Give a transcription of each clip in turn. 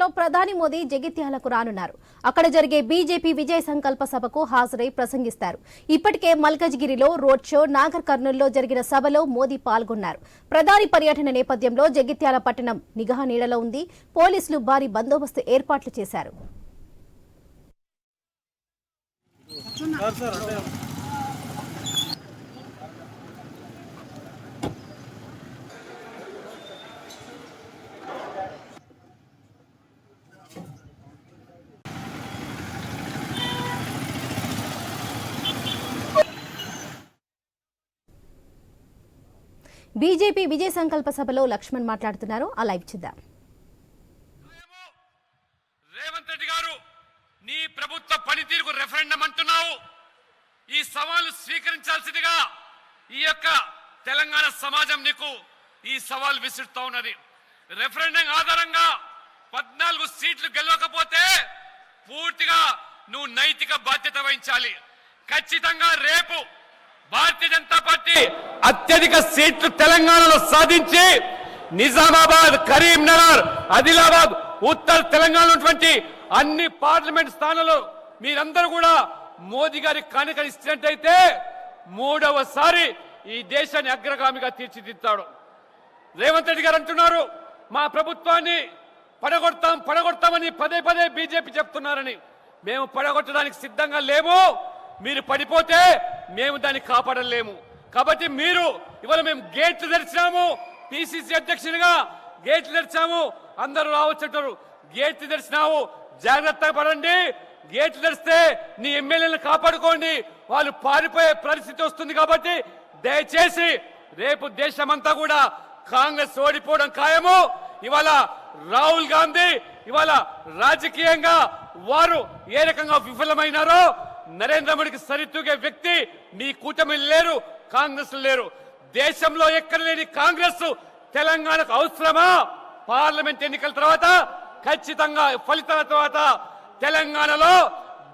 లో ప్రధాని మోదీ జగిత్యాలకు రానున్నారు. అక్కడ జరిగే బీజేపీ విజయ సంకల్ప సభకు హాజరై ప్రసంగిస్తారు. ఇప్పటికే మల్కజ్గిరిలో రోడ్ షో నాగర్ కర్నూల్లో జరిగిన సభలో మోదీ పాల్గొన్నారు. ప్రధాని పర్యటన నేపథ్యంలో జగిత్యాల పట్టణం నిఘా నీడలో ఉంది. పోలీసులు భారీ బందోబస్తు ఏర్పాట్లు చేశారు. బీజేపీ విజయ సంకల్ప సభలో లక్ష్మణ్ మాట్లాడుతున్నారు. ఆ లైవ్ చూద్దాం. రేవంత్ రెడ్డి గారు నీ ప్రభుత్వ పనితీరుకు రెఫరెండం అంటున్నావు. ఈ సవాలు స్వీకరించాల్సిందిగా ఈ యొక్క తెలంగాణ సమాజం నీకు ఈ సవాల్ విసురుతా ఉన్నది. రెఫరెండం ఆధారంగా పద్నాలుగు సీట్లు గెలవకపోతే పూర్తిగా నువ్వు నైతిక బాధ్యత వహించాలి. ఖచ్చితంగా రేపు భారతీయ జనతా పార్టీ అత్యధిక సీట్లు తెలంగాణలో సాధించి నిజామాబాద్ కరీంనగర్ ఆదిలాబాద్ ఉత్తర తెలంగాణ ఉన్నటువంటి అన్ని పార్లమెంట్ స్థానాల్లో మీరందరూ కూడా మోదీ గారి కానుక ఇచ్చినట్టయితే మూడవసారి ఈ దేశాన్ని అగ్రగామిగా తీర్చిదిద్దాడు. రేవంత్ రెడ్డి గారు అంటున్నారు మా ప్రభుత్వాన్ని పడగొడతాం పడగొడతామని పదే పదే బీజేపీ చెప్తున్నారని. మేము పడగొట్టడానికి సిద్ధంగా లేము. మీరు పడిపోతే మేము దాన్ని కాపాడలేము. కాబట్టి మీరు ఇవాళ మేము గేట్లు తెరిచినాము పిసిసి అధ్యక్షునిగా గేట్లు తెరిచాము అందరూ రావచ్చంటారు గేట్లు తెరిచినాము జాగ్రత్తగా పడండి. గేట్లు తెరిస్తే నీ ఎమ్మెల్యేలను కాపాడుకోండి. వాళ్ళు పారిపోయే పరిస్థితి వస్తుంది కాబట్టి దయచేసి రేపు దేశమంతా కూడా కాంగ్రెస్ ఓడిపోవడం ఖాయము. ఇవాళ రాహుల్ గాంధీ ఇవాళ రాజకీయంగా వారు ఏ రకంగా విఫలమైనారో నరేంద్ర మోడీకి సరితూగే వ్యక్తి మీ కూటమి లేరు. కాంగ్రెస్ లేరు. దేశంలో ఎక్కడ లేని కాంగ్రెస్ తెలంగాణకు అవసరమా? పార్లమెంట్ ఎన్నికల తర్వాత ఖచ్చితంగా ఫలితాల తర్వాత తెలంగాణలో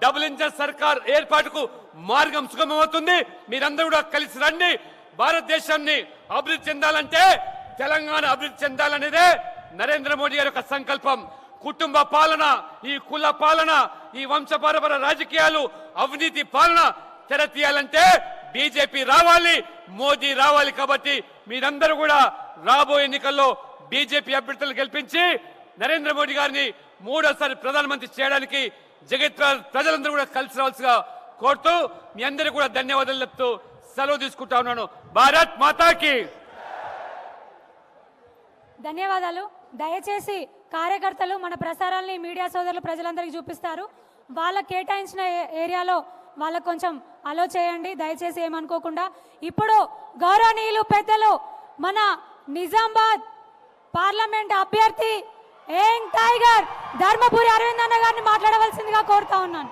డబుల్ ఇంజన్ సర్కార్ ఏర్పాటుకు మార్గం సుగమవుతుంది మీరందరూ కూడా కలిసి రండి. భారతదేశాన్ని అభివృద్ధి చెందాలంటే తెలంగాణ అభివృద్ధి చెందాలనేదే నరేంద్ర మోడీ గారి యొక్క సంకల్పం. కుటుంబ పాలన ఈ కుల పాలన ఈ వంశపారపర రాజకీయాలు అవినీతి పాలన తెరతీయాలంటే బీజేపీ రావాలి మోదీ రావాలి కాబట్టి మీరందరూ కూడా రాబోయే ఎన్నికల్లో బీజేపీ అభ్యర్థులు గెలిపించి నరేంద్ర మోడీ గారిని మూడోసారి ప్రధానమంత్రి చేయడానికి జగత్ ప్రజలందరూ కూడా కలిసి రావాల్సిగా కోరుతూ మీ అందరికీ కూడా ధన్యవాదాలు చెప్తూ సెలవు తీసుకుంటా ఉన్నాను. భారత్ మాతాకి! ధన్యవాదాలు. దయచేసి కార్యకర్తలు మన ప్రసారాల్ని మీడియా సోదరులు ప్రజలందరికీ చూపిస్తారు. వాళ్ళకి కేటాయించిన ఏ- ఏరియాలో వాళ్ళకు కొంచెం అలో చేయండి దయచేసి ఏమనుకోకుండా. ఇప్పుడు గౌరవనీయులు పెద్దలు మన నిజామాబాద్ పార్లమెంట్ అభ్యర్థి ఏం టైగర్ ధర్మపురి అరవింద్ అన్న గారిని మాట్లాడవలసిందిగా కోరుతా ఉన్నాను.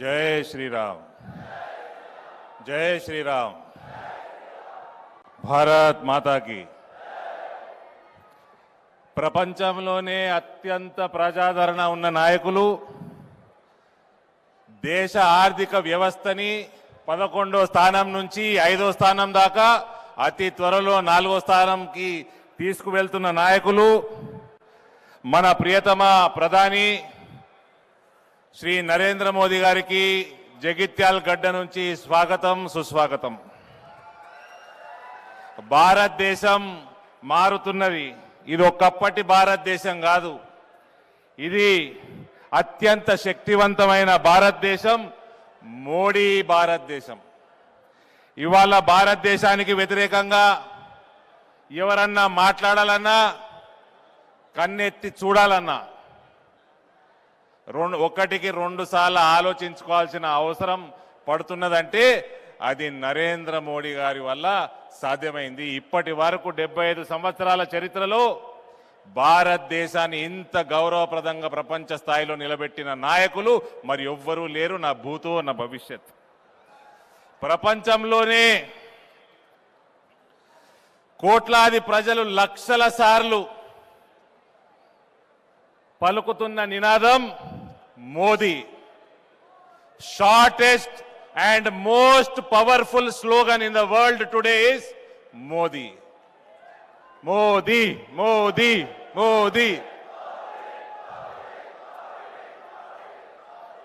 జై శ్రీరామ్. జై శ్రీరామ్. భారత్ మాతాకి. ప్రపంచంలోనే అత్యంత ప్రజాదరణ ఉన్న నాయకులు దేశ ఆర్థిక వ్యవస్థని పదకొండో స్థానం నుంచి ఐదో స్థానం దాకా అతి త్వరలో నాలుగో స్థానంకి తీసుకువెళ్తున్న నాయకులు మన ప్రియతమ ప్రధాని శ్రీ నరేంద్ర మోదీ గారికి జగిత్యాల్ గడ్డ నుంచి స్వాగతం సుస్వాగతం. భారతదేశం మారుతున్నది. ఇది ఒకప్పటి భారతదేశం కాదు. ఇది అత్యంత శక్తివంతమైన భారతదేశం మోడీ భారతదేశం. ఇవాళ భారతదేశానికి వ్యతిరేకంగా ఎవరన్నా మాట్లాడాలన్నా కన్నెత్తి చూడాలన్నా రెండు ఒకటికి రెండు సార్లు ఆలోచించుకోవాల్సిన అవసరం పడుతున్నదంటే అది నరేంద్ర మోడీ గారి వల్ల సాధ్యమైంది. ఇప్పటి వరకు డెబ్బై ఐదు సంవత్సరాల చరిత్రలో భారతదేశాన్ని ఇంత గౌరవప్రదంగా ప్రపంచ స్థాయిలో నిలబెట్టిన నాయకులు మరి ఎవ్వరూ లేరు నా భూతో నా భవిష్యత్. ప్రపంచంలోనే కోట్లాది ప్రజలు లక్షల సార్లు పలుకుతున్న నినాదం Modi. Shortest and most powerful slogan in the world today is Modi Modi Modi Modi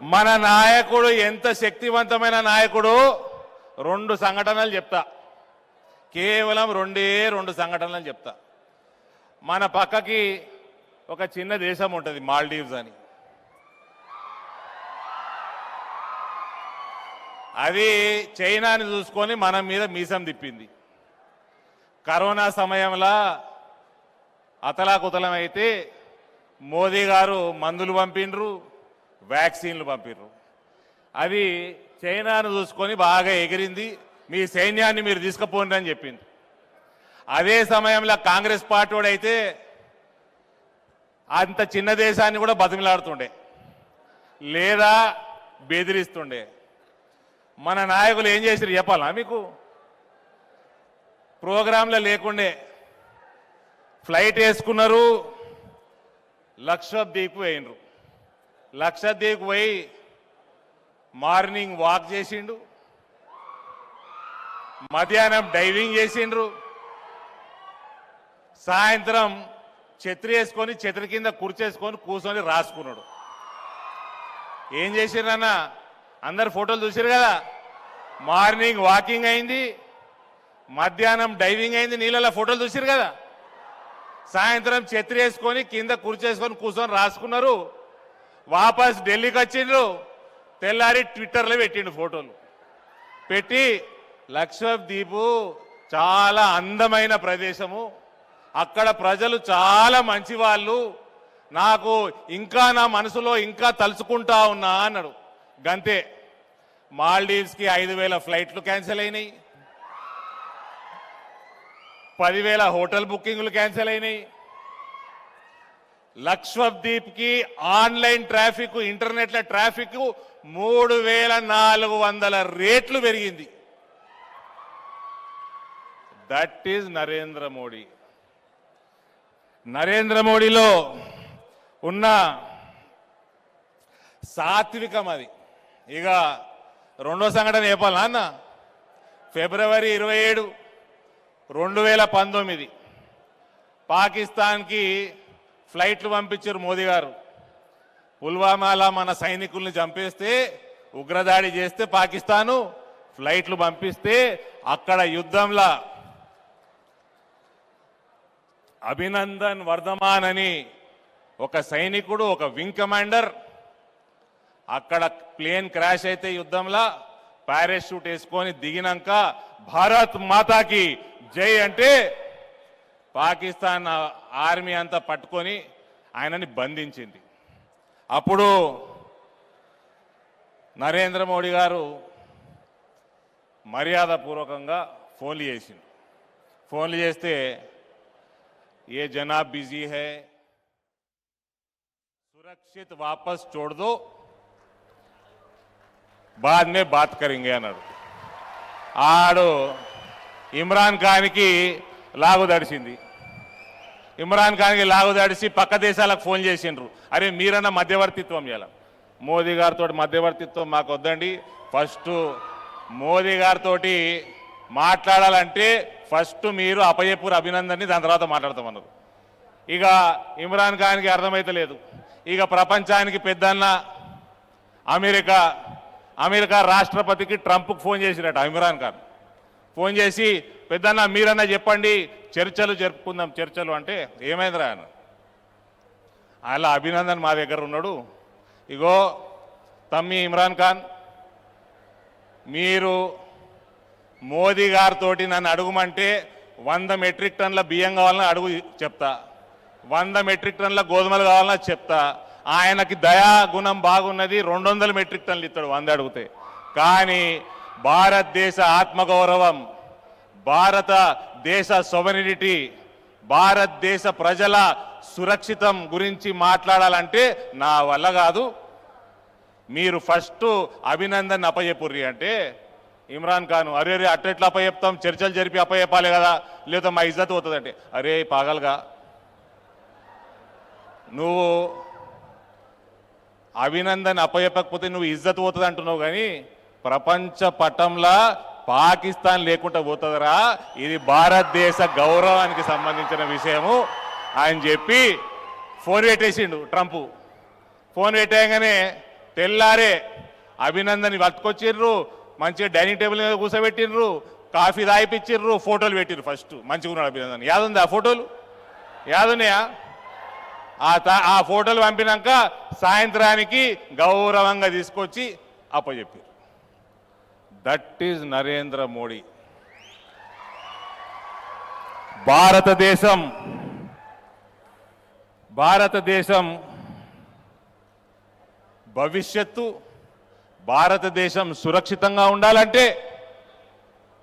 మన నాయకుడు ఎంత శక్తివంతమైన నాయకుడు? రెండు సంఘటనలు చెప్తా. కేవలం రెండే రెండు సంఘటనలు చెప్తా. మన పక్కకి ఒక చిన్న దేశం ఉంటుంది మాల్డీవ్స్ అని. అది చైనాని చూసుకొని మన మీద మీసం తిప్పింది. కరోనా సమయంలో అతలాకుతలం అయితే మోదీ గారు మందులు పంపిండ్రు వ్యాక్సిన్లు పంపిండ్రు. అది చైనాను చూసుకొని బాగా ఎగిరింది మీ సైన్యాన్ని మీరు తీసుకుపోండి అని చెప్పింది. అదే సమయంలో కాంగ్రెస్ పార్టీ అయితే అంత చిన్న దేశాన్ని కూడా బతిమిలాడుతుండే లేదా బెదిరిస్తుండే. మన నాయకులు ఏం చేసిరు చెప్పాలా మీకు? ప్రోగ్రాంలో లేకుండే ఫ్లైట్ వేసుకున్నారు లక్షద్వీప్ పోయినరు లక్షద్వీప్ పోయి మార్నింగ్ వాక్ చేసిండు మధ్యాహ్నం డైవింగ్ చేసిండ్రు. సాయంత్రం ఛత్రి వేసుకొని ఛత్రి కింద కుర్చేసుకొని కూర్చొని రాసుకున్నాడు. ఏం చేసిండ్రన్నా అందరు ఫోటోలు చూసారు కదా? మార్నింగ్ వాకింగ్ అయింది మధ్యాహ్నం డైవింగ్ అయింది నీళ్ళలో ఫోటోలు చూసారు కదా? సాయంత్రం ఛత్రి వేసుకొని కింద కుర్చేసుకొని కూర్చొని రాసుకున్నారు. వాపస్ ఢిల్లీకి వచ్చిండ్రు. తెల్లారి ట్విట్టర్లో పెట్టిండు ఫోటోలు. పెట్టి లక్షద్వీపు చాలా అందమైన ప్రదేశము. అక్కడ ప్రజలు చాలా మంచి వాళ్ళు నాకు ఇంకా నా మనసులో ఇంకా తలుచుకుంటా ఉన్నా అన్నాడు. గంతే. మాల్డీవ్స్కి ఐదు వేల ఫ్లైట్లు క్యాన్సిల్ అయినాయి. పదివేల హోటల్ బుకింగ్లు క్యాన్సిల్ అయినాయి. లక్ష్మద్వీప్కి ఆన్లైన్ ట్రాఫిక్ ఇంటర్నెట్ల ట్రాఫిక్ మూడు వేల నాలుగు వందల రేట్లు పెరిగింది. That is Narendra Modi. Narendra మోడీలో ఉన్న సాత్వికం అది. ఇక రెండో సంఘటన చెప్పాలా అన్న? ఫిబ్రవరి ఇరవై ఏడు రెండు వేల పంతొమ్మిది. పాకిస్తాన్కి ఫ్లైట్లు పంపించారు మోదీ గారు. పుల్వామాలా మన సైనికుల్ని చంపేస్తే ఉగ్రదాడి చేస్తే పాకిస్తాను ఫ్లైట్లు పంపిస్తే అక్కడ యుద్ధంలో అభినందన్ వర్ధమాన్ అని ఒక సైనికుడు ఒక వింగ్ కమాండర్ అక్కడ ప్లేన్ క్రాష్ అయితే యుద్ధంలో పారాషూట్ వేసుకొని దిగినాక భారత్ మాతాకి జై అంటే పాకిస్తాన్ ఆర్మీ అంతా పట్టుకొని ఆయనని బంధించింది. అప్పుడు నరేంద్ర మోడీ గారు మర్యాదపూర్వకంగా ఫోన్లు చేసింది ఫోన్లు చేస్తే ఏ జనాబ్ బిజీ హై? సురక్షిత్ వాపస్ చూడదు బాద్మే బాత్ కరింగే అన్నాడు ఆడు ఇమ్రాన్ ఖాన్కి లాగు దడిచింది ఇమ్రాన్ ఖాన్కి లాగు దడిచి పక్క దేశాలకు ఫోన్ చేసిండ్రు అరే మీరన్న మధ్యవర్తిత్వం చేయాలి మోదీ గారితో మధ్యవర్తిత్వం మాకు వద్దండి ఫస్ట్ మోదీ గారితో మాట్లాడాలంటే ఫస్ట్ మీరు అపయపూర్ అభినందన్ని దాని తర్వాత మాట్లాడతామన్నారు ఇక ఇమ్రాన్ ఖాన్కి అర్థమైతలేదు ఇక ప్రపంచానికి పెద్దన్న అమెరికా అమెరికా రాష్ట్రపతికి ట్రంప్కి ఫోన్ చేసిరట ఇమ్రాన్ ఖాన్. ఫోన్ చేసి పెద్దన్న మీరన్నా చెప్పండి చర్చలు జరుపుకుందాం చర్చలు అంటే ఏమైందిరా ఆయన అలా అభినందన్ మా దగ్గర ఉన్నాడు. ఇగో తమ్మి ఇమ్రాన్ ఖాన్ మీరు మోదీ గారితో నన్ను అడుగుమంటే వంద మెట్రిక్ టన్ల బియ్యం కావాలని అడుగు చెప్తా. వంద మెట్రిక్ టన్ల గోధుమలు కావాలన్నా చెప్తా. ఆయనకి దయా గుణం బాగున్నది రెండు వందల మెట్రిక్ టన్లు ఇస్తాడు వంద అడిగితే. కానీ భారతదేశ ఆత్మగౌరవం భారత దేశ సొవెనిటీ భారతదేశ ప్రజల సురక్షితం గురించి మాట్లాడాలంటే నా వల్ల కాదు. మీరు ఫస్ట్ అభినందన్ అప్పచెప్పుర్రి అంటే ఇమ్రాన్ ఖాన్ అరే అరే అట్టెట్లా అప్పచెప్తాం? చర్చలు జరిపి అప్పచెప్పాలి కదా లేదా మా ఇజ్జత్ పోతుందంటే. అరే పాగల్గా. నువ్వు అభినందన్ అప్పచెప్పకపోతే నువ్వు ఇజ్జత్ పోతుంది అంటున్నావు కానీ ప్రపంచ పటంలా పాకిస్తాన్ లేకుండా పోతుందరా. ఇది భారతదేశ గౌరవానికి సంబంధించిన విషయము. అని చెప్పి ఫోన్ పెట్టేసిండు ట్రంప్. ఫోన్ పెట్టేయగానే తెల్లారే అభినందన్ పట్టుకొచ్చిర్రు మంచిగా డైనింగ్ టేబుల్ మీద కూర్చోబెట్టిర్రు కాఫీ తాగిపిచ్చిర్రు ఫోటోలు పెట్టిర్రు ఫస్ట్. మంచిగా ఉన్నాడు అభినందన్. యాదుంది ఆ ఫోటోలు? యాదున్నాయా? ఆ తా- ఆ ఫోటోలు పంపినాక సాయంత్రానికి గౌరవంగా తీసుకొచ్చి అప్పచెప్పారు. That is Narendra Modi. భారతదేశం భారతదేశం భవిష్యత్తు భారతదేశం సురక్షితంగా ఉండాలంటే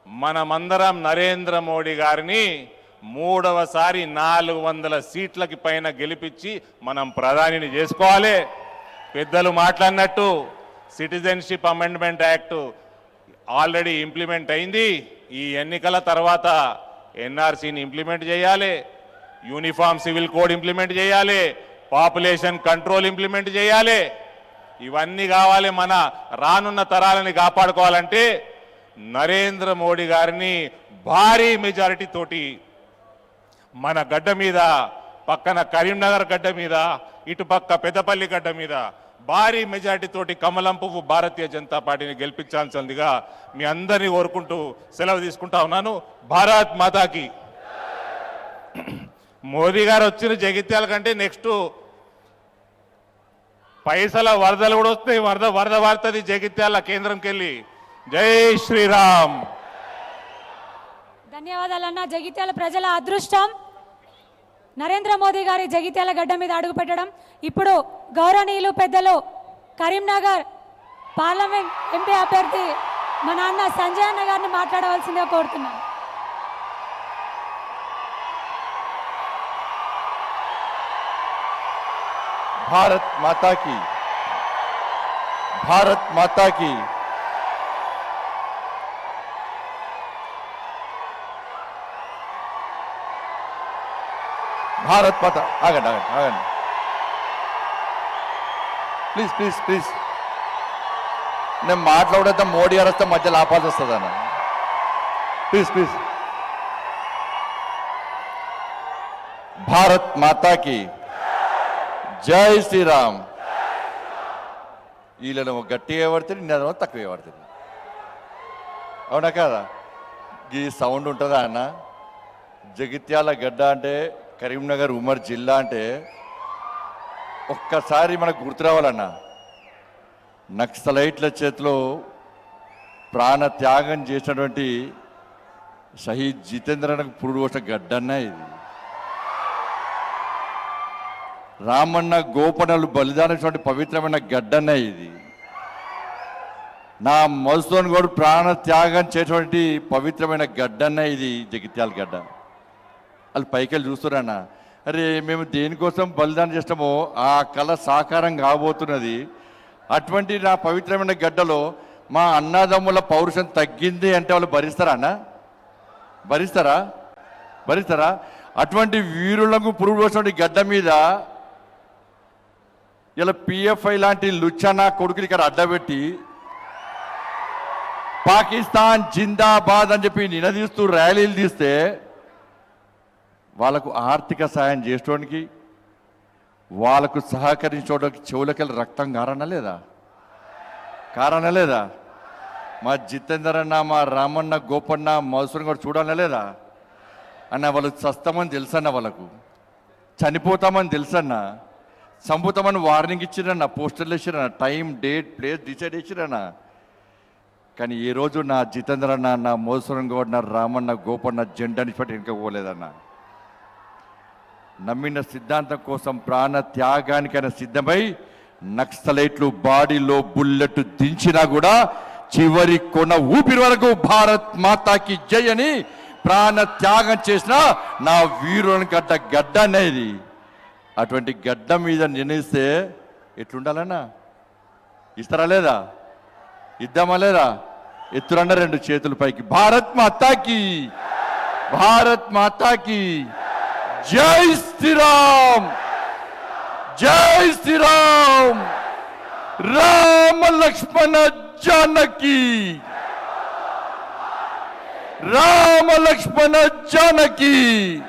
మనమందరం నరేంద్ర మోడీ గారిని మూడవసారి నాలుగు వందల సీట్లకి పైన గెలిపించి మనం ప్రధానిని చేసుకోవాలి. పెద్దలు మాట్లాడినట్టు citizenship amendment act already implement అయింది. ఈ ఎన్నికల తర్వాత ఎన్ఆర్సీని ఇంప్లిమెంట్ చేయాలి. యూనిఫామ్ సివిల్ కోడ్ ఇంప్లిమెంట్ చేయాలి. పాపులేషన్ కంట్రోల్ ఇంప్లిమెంట్ చేయాలి. ఇవన్నీ కావాలి మన రానున్న తరాలని కాపాడుకోవాలంటే నరేంద్ర మోడీ గారిని భారీ మెజారిటీ తోటి మన గడ్డ మీద పక్కన కరీంనగర్ గడ్డ మీద ఇటుపక్క పెద్దపల్లి గడ్డ మీద భారీ మెజార్టీతోటి కమలం పువ్వు భారతీయ జనతా పార్టీని గెలిపించాల్సిందిగా మీ అందరినీ కోరుకుంటూ సెలవు తీసుకుంటా ఉన్నాను. భారత్ మాతాకి. మోదీ గారు వచ్చిన జగిత్యాల కంటే నెక్స్ట్ పైసల వరదలు కూడా వస్తాయి వరద వరద వార్తది జగిత్యాల కేంద్రంకి వెళ్ళి జై శ్రీరామ్. ధన్యవాదాలన్న. జగిత్యాల ప్రజల అదృష్టం. నరేంద్ర మోదీ గారి జగిత్యాల గడ్డ మీద అడుగు పెట్టడం. ఇప్పుడు గౌరవనీయులు పెద్దలు కరీంనగర్ పార్లమెంట్ ఎంపీ అభ్యర్థి మా నాన్న సంజయ్ అన్న గారిని మాట్లాడవలసిందిగా కోరుతున్నాను. భారత్ మాతాకి. భారత్ మాతాకి. భారత్ పత ఆగండి ఆగండి ఆగండి. ప్లీజ్ ప్లీజ్ ప్లీజ్ నేను మాట్లాడేద్దా మోడీ గారు వస్తే మధ్యలో ఆపాల్సి వస్తుంది అన్న. ప్లీజ్ ప్లీజ్ భారత్ మాతాకి జై శ్రీరామ్. వీళ్ళను గట్టిగా పడుతుంది నేనేమో తక్కువ పడుతుంది అవునా కదా? ఈ సౌండ్ ఉంటుందా అన్న? జగిత్యాల గడ్డ అంటే కరీంనగర్ ఉమర్ జిల్లా అంటే ఒక్కసారి మనకు గుర్తు రావాలన్న నక్సలైట్ల చేతిలో ప్రాణ త్యాగం చేసినటువంటి షహీద్ జితేంద్రనకు పురుడు పోసిన గడ్డన్న ఇది. రామన్న గోపనలు బలిదానటువంటి పవిత్రమైన గడ్డన్న ఇది. నా మధుసోన్ గౌడ్ ప్రాణ త్యాగం చేసినటువంటి పవిత్రమైన గడ్డన్న ఇది జగిత్యాల గడ్డ. వాళ్ళు పైకెళ్ళి చూస్తున్నా అరే మేము దేనికోసం బలిదానం చేస్తామో ఆ కళ సాకారం కాబోతున్నది. అటువంటి నా పవిత్రమైన గడ్డలో మా అన్నదమ్ముల పౌరుషం తగ్గింది అంటే వాళ్ళు భరిస్తారా అన్న? భరిస్తారా? భరిస్తారా? అటువంటి వీరులకు పురుగు పోసినటువంటి గడ్డ మీద ఇలా పిఎఫ్ఐ లాంటి లుచ్చనా కొడుకులు ఇక్కడ అడ్డబెట్టి పాకిస్తాన్ జిందాబాద్ అని చెప్పి నినదీస్తూ ర్యాలీలు తీస్తే వాళ్ళకు ఆర్థిక సాయం చేసుకోవడానికి వాళ్ళకు సహకరించడానికి చెవులకెళ్ళి రక్తం కారణ లేదా? కారణ లేదా? మా జితేందర్ అన్న మా రామన్న గోపన్న మధుసూన్ కూడా చూడాలనే లేదా? అన్న వాళ్ళు చస్తామని తెలుసన్న వాళ్ళకు? చనిపోతామని తెలుసన్న? చంపుతామని వార్నింగ్ ఇచ్చిరన్న పోస్టర్లు వేసిరన్న టైం డేట్ ప్లేస్ డిసైడ్ చేసిరన్న? కానీ ఈరోజు రోజు నా జితేంద్ర అన్న నా మోసరం గౌడ్ నా రామన్న గోపన్న జెండాని పట్టి ఇంకా పోలేదన్నా? నమ్మిన సిద్ధాంతం కోసం ప్రాణ త్యాగానికైనా సిద్ధమై నక్సలైట్లు బాడీలో బుల్లెట్ దించినా కూడా చివరి కొన ఊపిరి వరకు భారత్ మాతాకి జై అని ప్రాణ త్యాగం చేసిన నా వీరుని గడ్డ గడ్డ అనేది. అటువంటి గడ్డ మీద నిర్ణయిస్తే ఎట్లుండాలన్నా? ఇస్తారా లేదా? ఇద్దామా లేదా? ఎత్తురన్న రెండు చేతుల పైకి. భారత్ మాతాకి! భారత్ మాతాకి! జై శ్రీరామ్. జై శ్రీరామ్. రామ లక్ష్మణ జానకి. రామ లక్ష్మణ జానకి.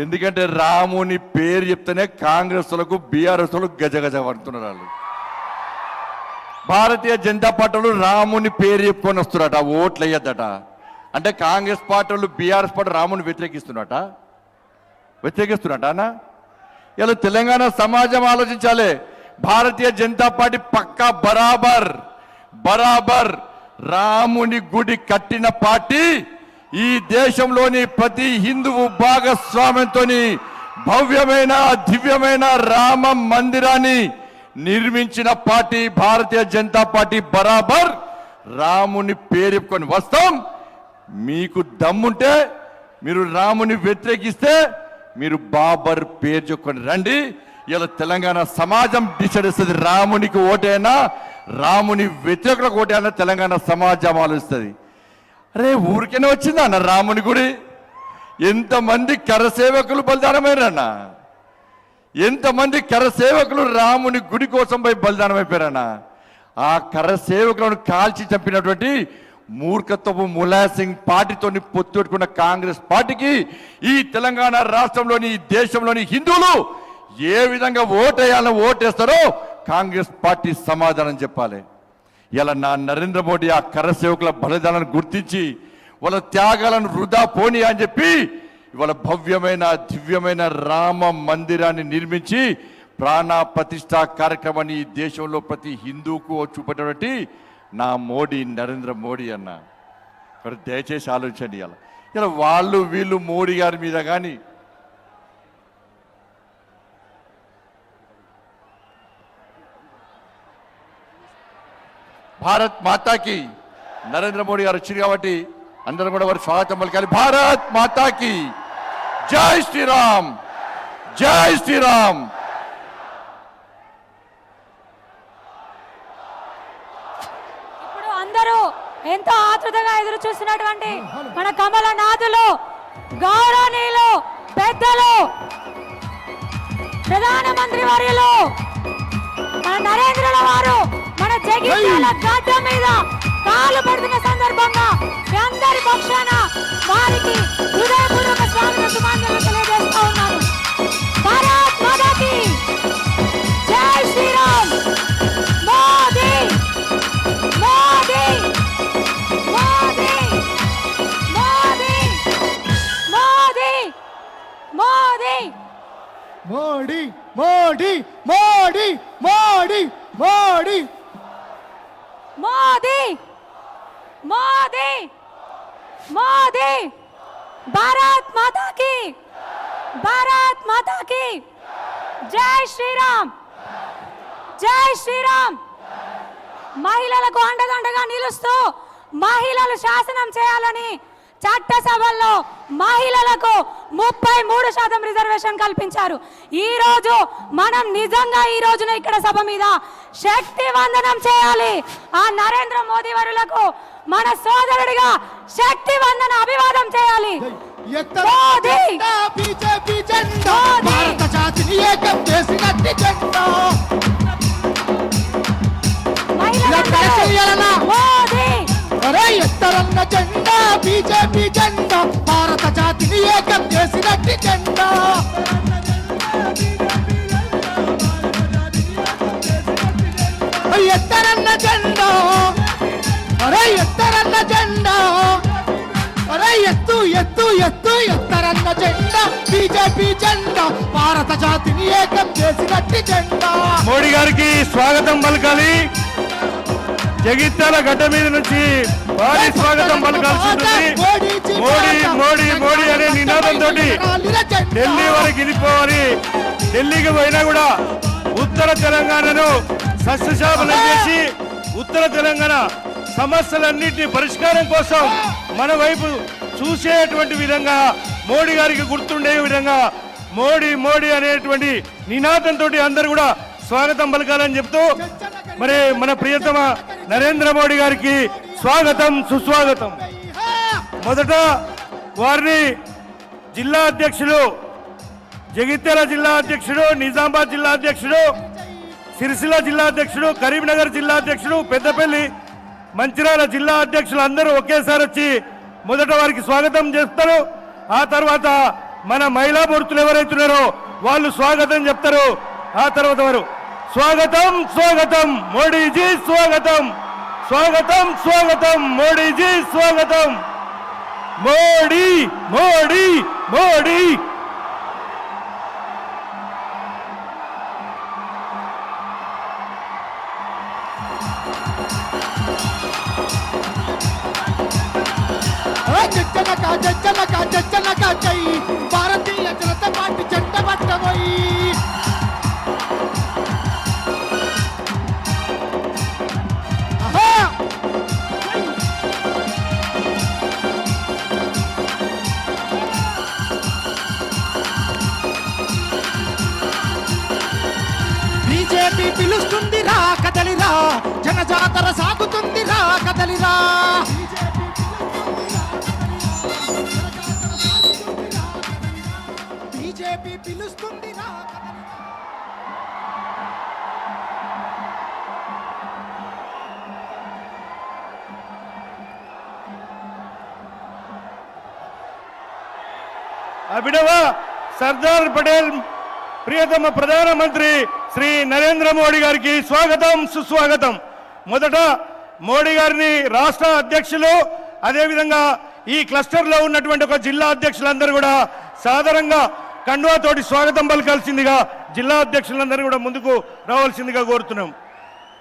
ఎందుకంటే రాముని పేరు చెప్తేనే కాంగ్రెస్ వాళ్ళకు బీఆర్ఎస్ వాళ్ళకు గజగజ పడుతున్నారు వాళ్ళు. భారతీయ జనతా పార్టీలు రాముని పేరు చెప్పుకొని వస్తున్నారట ఓట్లు వేయద్దట అంటే కాంగ్రెస్ పార్టీ వాళ్ళు బీఆర్ఎస్ పార్టీ రాముని వ్యతిరేకిస్తున్నట. వ్యతిరేకిస్తున్నట అన్న? ఇలా తెలంగాణ సమాజం ఆలోచించాలి. భారతీయ జనతా పార్టీ పక్కా బరాబర్ బరాబర్ రాముని గుడి కట్టిన పార్టీ ఈ దేశంలోని ప్రతి హిందువు భాగస్వామ్యంతో భవ్యమైన దివ్యమైన రామ మందిరాన్ని నిర్మించిన పార్టీ భారతీయ జనతా పార్టీ బరాబర్ రాముని పేరుకొని వస్తాం. మీకు దమ్ముంటే మీరు రాముని వ్యతిరేకిస్తే మీరు బాబర్ పేరు చెప్పుకొని రండి. ఇలా తెలంగాణ సమాజం డిసైడ్ ఇస్తుంది రామునికి ఓటైనా రాముని వ్యతిరేకులకు ఓటైనా తెలంగాణ సమాజం ఆలోచిస్తుంది. అరే ఊరికేనే వచ్చిందా అన్న రాముని గుడి? ఎంతమంది కరసేవకులు బలిదానమైరన్న ఎంతమంది కరసేవకులు రాముని గుడి కోసం పోయి బలిదానం ఆ కరసేవకులను కాల్చి చంపినటువంటి మూర్ఖత్వపు ములాసింగ్ పార్టీతోని పొత్తుపెట్టుకున్న కాంగ్రెస్ పార్టీకి ఈ తెలంగాణ రాష్ట్రంలోని ఈ దేశంలోని హిందువులు ఏ విధంగా ఓటేయాలని ఓటేస్తారో కాంగ్రెస్ పార్టీ సమాధానం చెప్పాలి. ఇలా నా నరేంద్ర మోడీ ఆ కరసేవకుల బలిదానాన్ని గుర్తించి వాళ్ళ త్యాగాలను వృధా పోని అని చెప్పి ఇవాళ భవ్యమైన దివ్యమైన రామ మందిరాన్ని నిర్మించి ప్రాణ ప్రతిష్ట కార్యక్రమాన్ని ఈ దేశంలో ప్రతి హిందూకు చూపేటటువంటి నా మోడీ నరేంద్ర మోడీ అన్న. మరి దయచేసి ఆలోచించండి ఇలా. ఇలా వాళ్ళు వీళ్ళు మోడీ గారి మీద కానీ భారత్ మాతాకి నరేంద్ర మోడీ గారు వచ్చింది కాబట్టి అందరం కూడా వారి స్వాగతం పలికాలి. భారత్ మాతాకి జై శ్రీరామ్! జై శ్రీరామ్ ఇప్పుడు అందరూ ఎంతో ఆతృతగా ఎదురు చూస్తున్నటువంటి మన కమల నాథులు గౌరవనీయులు పెద్దలు ప్రధానమంత్రి వర్యులు మన నరేంద్రుల వారు మన జగిత్యాల గడ్డ మీద కాలు పెడుతున్న సందర్భంగా మీ అందరి పక్షాన వారికి హృదయపూర్వక స్వాగత తెలియజేస్తా ఉన్నాను. మోడీ మోడీ మోడీ మోడీ మోడీ. మోదీ మోదీ మోదీ. భారత్ మాతాకి భారత్ మాతాకి. జై శ్రీరామ్ జై శ్రీరామ్. మహిళలకు అండదండగా నిలుస్తూ మహిళలు శాసనం చేయాలని చట్టసభల్లో మహిళలకు ముప్పై మూడు శాతం రిజర్వేషన్ కల్పించారు. ఈ రోజు మనం నిజంగా ఈ రోజున ఇక్కడ సభ మీద శక్తి వందనం చేయాలి. ఆ నరేంద్ర మోదీ వరులకు మన సోదరుడిగా శక్తి వందన అభివాదం చేయాలి! భారత జాతిని ఏకం చేసినట్టి జెండా. అరే ఎత్తరన్న జెండా బీజేపీ జెండా భారత జాతిని ఏకం చేసినట్టి జెండా. ఎత్తరన్న జెండా అరే ఎత్తరన్న జెండా. అరే ఎత్తు ఎత్తు ఎత్తు ఎత్తరన్న జెండా బీజేపీ జెండా భారత జాతిని ఏకం చేసినట్టి జెండా. మోడీ గారికి స్వాగతం పలకాలి. జగిత్యాల గడ్డ మీద నుంచి భారీ స్వాగతం పలకాల్సి ఉంటుంది మోడీ మోడీ మోడీ అనే నినాదంతో ఢిల్లీ వరకు వెళ్ళిపోవాలి ఢిల్లీకి పోయినా కూడా ఉత్తర తెలంగాణను సస్యశాపనం చేసి ఉత్తర తెలంగాణ సమస్యలన్నింటినీ పరిష్కారం కోసం మన వైపు చూసేటువంటి విధంగా మోడీ గారికి గుర్తుండే విధంగా మోడీ మోడీ అనేటువంటి నినాదంతో అందరూ కూడా స్వాగతం పలకాలని చెప్తూ మరి మన ప్రియతమ నరేంద్ర మోడీ గారికి స్వాగతం సుస్వాగతం. మొదట వారిని జిల్లా అధ్యక్షులు జగిత్యాల జిల్లా అధ్యక్షుడు నిజామాబాద్ జిల్లా అధ్యక్షుడు సిరిసిల్ల జిల్లా అధ్యక్షుడు కరీంనగర్ జిల్లా అధ్యక్షుడు పెద్దపల్లి మంచిర్యాల జిల్లా అధ్యక్షులు అందరూ ఒకేసారి వచ్చి మొదట వారికి స్వాగతం చేస్తారు. ఆ తర్వాత మన మహిళా మూర్తులు ఎవరైతున్నారో వాళ్ళు స్వాగతం చెప్తారు. ఆ తర్వాత వారు స్వాగతం స్వాగతం మోడీజీ స్వాగతం. స్వాగతం స్వాగతం మోడీజీ స్వాగతం. మోడీ మోడీ మోడీ. జజ్జనక జజ్జనక జజ్జనక జై. భారతీయ జనతా పార్టీ జెండ పట్టబోయి బీజేపీ పిలుస్తుంది రా కదలిరా. జనజాతర సాగుతుంది రా కదలిరా. బీజేపీ పిలుస్తుంది రా అభినవ సర్దార్ పటేల్ ప్రియతమ ప్రధానమంత్రి శ్రీ నరేంద్ర మోడీ గారికి స్వాగతం సుస్వాగతం. మొదట మోడీ గారిని రాష్ట్ర అధ్యక్షులు అదేవిధంగా ఈ క్లస్టర్లో ఉన్నటువంటి ఒక జిల్లా అధ్యక్షులందరూ కూడా సాధారణంగా కండువాతోటి స్వాగతం పలకాల్సిందిగా జిల్లా అధ్యక్షులందరూ కూడా ముందుకు రావాల్సిందిగా కోరుతున్నాం.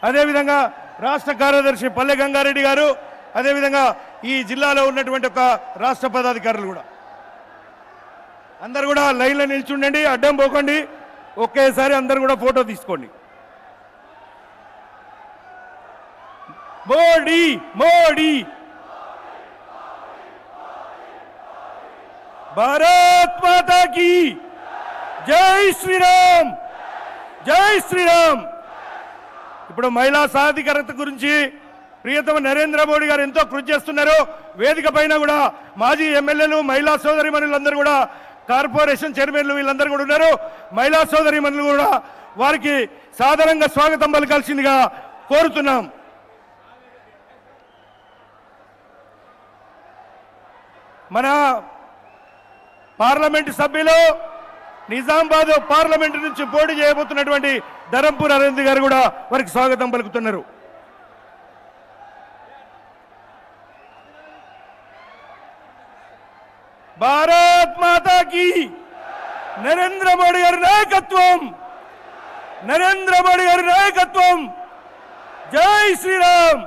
అదేవిధంగా రాష్ట్ర కార్యదర్శి పల్లె గంగారెడ్డి గారు అదేవిధంగా ఈ జిల్లాలో ఉన్నటువంటి ఒక రాష్ట్ర పదాధికారులు కూడా. అందరు కూడా లైన్లో నిల్చుండండి అడ్డం పోకండి. ఒకేసారి అందరు కూడా ఫోటో తీసుకోండి. మోడీ మోడీ. భారత్ మాతాకి. జై శ్రీరామ్. జై శ్రీరామ్. ఇప్పుడు మహిళా సాధికారత గురించి ప్రియతమ నరేంద్ర మోడీ గారు ఎంతో కృషి చేస్తున్నారు. వేదిక పైన కూడా మాజీ ఎమ్మెల్యేలు మహిళా సోదరి అందరూ కూడా కార్పొరేషన్ చైర్మన్లు వీళ్ళందరూ కూడా ఉన్నారు. మహిళా సోదరి మనులు కూడా వారికి సాధారణంగా స్వాగతం పలకాల్సిందిగా కోరుతున్నాం. మన పార్లమెంట్ సభ్యులు నిజామాబాద్ పార్లమెంట్ నుంచి పోటీ చేయబోతున్నటువంటి ధరంపూర్ అరవింద్ గారు కూడా వారికి స్వాగతం పలుకుతున్నారు. భారత్ మాతా కీ నరేంద్ర మోడీ గారి నాయకత్వం నరేంద్ర మోడీ గారి నాయకత్వం జై శ్రీరామ్